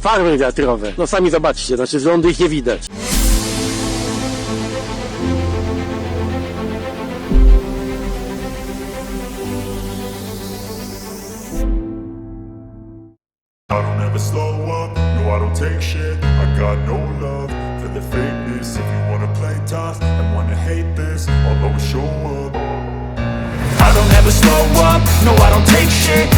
Farmy wiatrowe. No sami zobaczcie, znaczy z lądu ich nie widać. I don't ever slow up, no I don't take shit. I got no love for the If you wanna play tough and wanna hate this I'll always show up. I don't ever slow up, no I don't take shit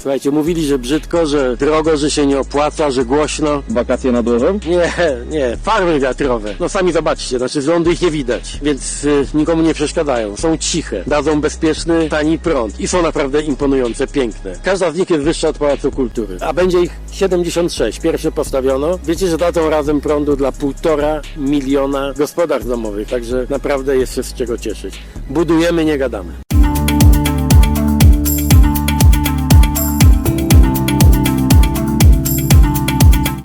Słuchajcie, mówili, że brzydko, że drogo, że się nie opłaca, że głośno. Wakacje nad morzem? Nie, nie, farmy wiatrowe. No sami zobaczcie, znaczy z lądu ich nie widać, więc y, nikomu nie przeszkadzają. Są ciche, dadzą bezpieczny, tani prąd i są naprawdę imponujące, piękne. Każda z nich jest wyższa od Pałacu Kultury, a będzie ich 76. Pierwsze postawiono. Wiecie, że dadzą razem prądu dla półtora miliona gospodarstw domowych, także naprawdę jest się z czego cieszyć. Budujemy, nie gadamy.